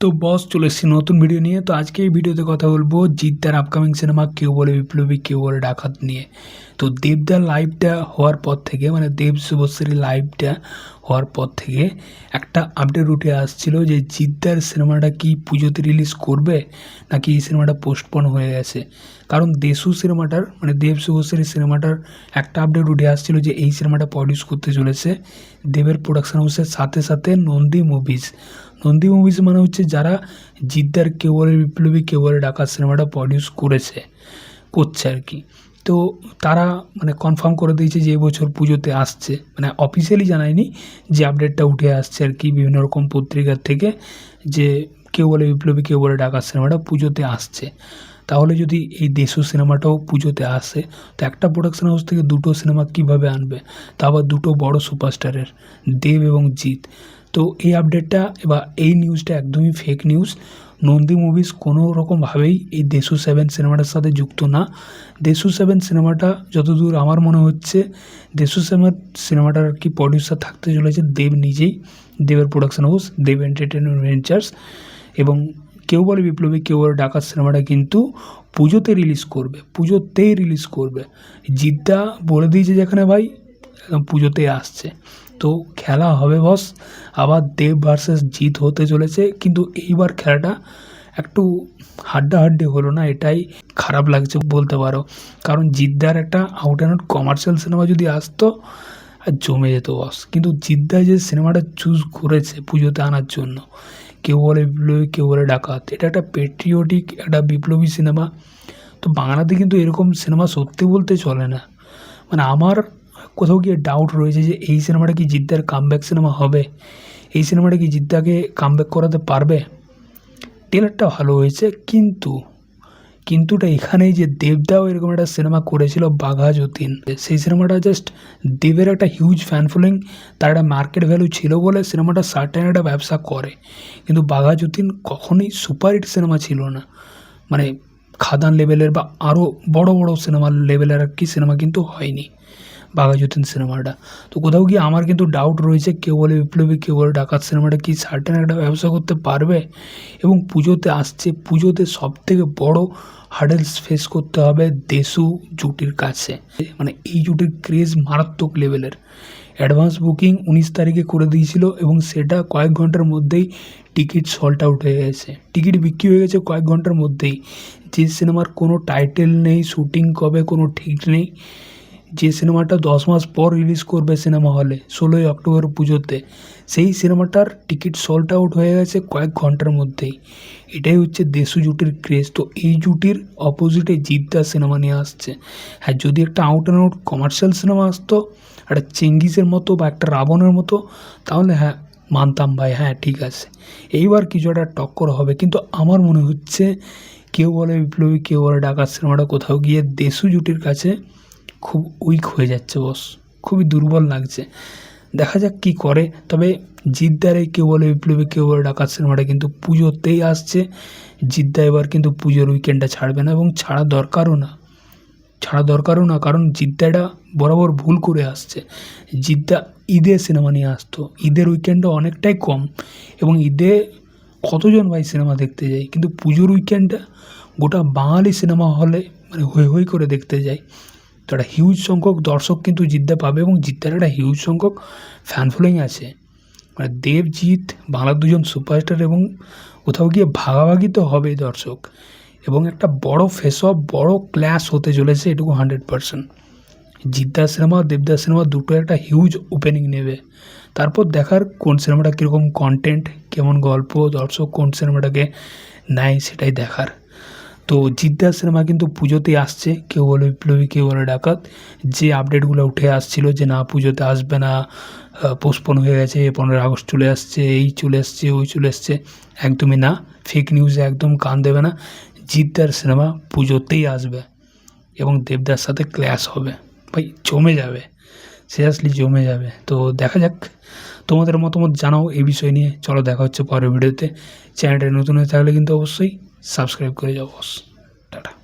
তো বস, চলে এসেছি নতুন ভিডিও নিয়ে। তো আজকে এই ভিডিওতে কথা বলব জিদ্দার আপকামিং সিনেমা কেউ বলে বিপ্লবী, কেউ বলে ডাকাত নিয়ে। তো দেবদার লাইভটা হওয়ার পর থেকে মানে দেব শুভশ্রী লাইভটা হওয়ার পর থেকে একটা আপডেট উঠে আসছিল যে জিদ্দার সিনেমাটা কি পুজোতে রিলিজ করবে, নাকি এই সিনেমাটা পোস্টপন হয়ে গেছে। কারণ দেশু সিনেমাটার মানে দেব শুভশ্রী সিনেমাটার একটা আপডেট উঠে আসছিল যে এই সিনেমাটা প্রডিউস করতে চলেছে দেবের প্রোডাকশন হাউসের সাথে সাথে নন্দী মুভিজ নন্দী মুভিজ মানে হচ্ছে যারা জিদ্দার কেবলের বিপ্লবী কেবলের ডাকা সিনেমাটা প্রডিউস করেছে, করছে আর কি। তো তারা মানে কনফার্ম করে দিয়েছে যে এবছর পুজোতে আসছে। মানে অফিসিয়ালি জানায়নি যে আপডেটটা উঠে আসছে আর কি বিভিন্ন রকম পত্রিকার থেকে যে কেউ বলে বিপ্লবী কেউ বলে ডাকা সিনেমাটা পুজোতে আসছে। তাহলে যদি এই দেশু সিনেমাটাও পুজোতে আসে, তো একটা প্রোডাকশন হাউস থেকে দুটো সিনেমা কীভাবে আনবে? তা আবার দুটো বড় সুপারস্টারের দেব এবং জিৎ। তো এই আপডেটটা বা এই নিউজটা একদমই ফেক নিউজ নন্দী মুভিজ কোনো রকমভাবেই এই দেশু সেভেন সিনেমাটার সাথে যুক্ত না। দেশু সেভেন সিনেমাটা যতদূর আমার মনে হচ্ছে দেশু সেভেন সিনেমাটার কি প্রডিউসার থাকতে চলেছে দেব নিজেই। দেবের production house Dev entertainment ventures এবং কেউ বলে বিপ্লবী, কেউ বলে ডাকাত সিনেমাটা কিন্তু পুজোতে রিলিজ করবে, পুজোতেই রিলিজ করবে। জিদ্দা বলে দিয়েছে যেখানে ভাই, একদম পুজোতে আসছে। তো খেলা হবে বস আবার দেব ভার্সেস জিত হতে চলেছে, কিন্তু এইবার খেলাটা একটু হাড্ডাহাড্ডি হলো না, এটাই খারাপ লাগছে বলতে পারো। কারণ জিদ্দার একটা out and out commercial cinema যদি আসতো আর জমে যেত বস। কিন্তু জিদ্দা যে সিনেমাটা চুজ করেছে পুজোতে আনার জন্য, কেউ বলে বিপ্লবী, কেউ বলে ডাকাত, এটা একটা পেট্রিয়টিক একটা বিপ্লবী সিনেমা। তো বাংলাতে কিন্তু এরকম সিনেমা সত্যি বলতে চলে না। মানে আমার কোথাও গিয়ে ডাউট রয়েছে যে এই সিনেমাটা কি জিদ্দার কামব্যাক সিনেমা হবে? এই সিনেমাটা কি জিদ্দাকে কামব্যাক করাতে পারবে? ট্রেলারটা ভালো হয়েছে, কিন্তু কিন্তুটা এখানেই যে দেবদাও এরকম একটা সিনেমা করেছিল বাঘা যতীন। সেই সিনেমাটা জাস্ট দেবের একটা হিউজ ফ্যান ফলোয়িং তার একটা মার্কেট ভ্যালু ছিল বলে সিনেমাটা সার্টেন একটা ব্যবসা করে। কিন্তু বাঘা যতীন কখনোই সুপারহিট সিনেমা ছিল না। মানে খাদান লেভেলের বা আরও বড় বড় সিনেমা লেভেলের আর কি সিনেমা কিন্তু হয়নি। বাঘাযতীন সিনেমাটা। তো কোথাও গিয়ে আমার কিন্তু ডাউট রয়েছে কেউ বলে বিপ্লবী কেউ বলে ডাকাত সিনেমাটা কি সার্টেন একটা ব্যবসা করতে পারবে? এবং পুজোতে আসছে, পুজোতে সব থেকে বড় হার্ডেলস ফেস করতে হবে দেশু জুটির কাছে। মানে এই জুটির ক্রেজ মারাত্মক লেভেলের অ্যাডভান্স বুকিং উনিশ তারিখে করে দিয়েছিল এবং সেটা কয়েক ঘণ্টার মধ্যেই টিকিট সল্ট আউট হয়ে গেছে। টিকিট বিক্রি হয়ে গেছে কয়েক ঘণ্টার মধ্যেই। যে সিনেমার কোনো টাইটেল নেই শ্যুটিং কবে কোনো ঠিক নেই। যে সিনেমাটা দশ মাস পর রিলিজ করবে সিনেমা হলে, ষোলোই অক্টোবর পুজোতে, সেই সিনেমাটার টিকিট সল্ট আউট হয়ে গেছে কয়েক ঘণ্টার মধ্যেই। এটাই হচ্ছে দেশু জুটির ক্রেজ তো এই জুটির অপোজিটে জিদ্দা সিনেমা নিয়ে আসছে। হ্যাঁ যদি একটা out and out commercial cinema আসতো, একটা চেঙ্গিসের মতো বা একটা রাবণের মতো, তাহলে হ্যাঁ মানতাম ভাই হ্যাঁ ঠিক আছে। এইবার কিছু একটা টক্কর হবে। কিন্তু আমার মনে হচ্ছে, কেউ বলে বিপ্লবী, কেউ বলে ডাকাত সিনেমাটা কোথাও গিয়ে দেশু জুটির কাছে খুব উইক হয়ে যাচ্ছে বস খুবই দুর্বল লাগছে। দেখা যাক কী করে। তবে জিদ্দারে কেউ বলে বিপ্লবী কেউ বলে ডাকাত সিনেমাটা কিন্তু পুজোতেই আসছে। জিদ্দা এবার কিন্তু পুজোর উইকেন্ডটা ছাড়বে না এবং ছাড়া দরকারও না। ছাড়া দরকারও না, কারণ জিদ্দাটা বরাবর ভুল করে আসছে। জিদ্দা ঈদে সিনেমা নিয়ে আসতো। ঈদের উইকেন্ডটা অনেকটাই কম এবং ঈদে কতজন ভাই সিনেমা দেখতে যায়? কিন্তু পুজোর উইকেন্ডটা গোটা বাঙালি সিনেমা হলে মানে হই হই করে দেখতে যায়। তো একটা হিউজ সংখ্যক দর্শক কিন্তু জিদ্দা পাবে এবং জিদ্দার একটা হিউজ সংখ্যক ফ্যান ফলোয়িং আছে। মানে দেবজিৎ, বাংলার দুজন সুপারস্টার এবং কোথাও গিয়ে ভাগাভাগি তো হবেই দর্শক। এবং একটা বড় ফেস অফ বড় ক্লাস হতে চলেছে এটুকু হান্ড্রেড পারসেন্ট জিদ্দা সিনেমা দেবদার সিনেমা দুটো একটা হিউজ ওপেনিং নেবে। তারপর দেখার কোন সিনেমাটা কীরকম কন্টেন্ট কেমন গল্প, দর্শক কোন সিনেমাটাকে নেয় সেটাই দেখার। তো জিদ্দার সিনেমা কিন্তু পুজোতেই আসছে। কেউ বলে বিপ্লবী, কেউ বলে ডাকাত। যে আপডেটগুলো উঠে আসছিল যে না, পুজোতে আসবে না পোস্টপোন হয়ে গেছে, পনেরোই আগস্ট চলে আসছে, এই চলে আসছে, ওই চলে আসছে, একদমই না। ফেক নিউজে একদম কান দেবে না। জিদ্দার সিনেমা পুজোতেই আসবে এবং দেবদার সাথে ক্ল্যাশ হবে। ভাই, জমে যাবে। সিরিয়াসলি জমে যাবে। তো দেখা যাক। তোমাদের মতামত জানাও এই বিষয় নিয়ে। চলো, দেখা হচ্ছে পরের ভিডিওতে। চ্যানেলটা নতুন হয়ে থাকলে কিন্তু অবশ্যই সাবস্ক্রাইব করে যাও বস। টাটা।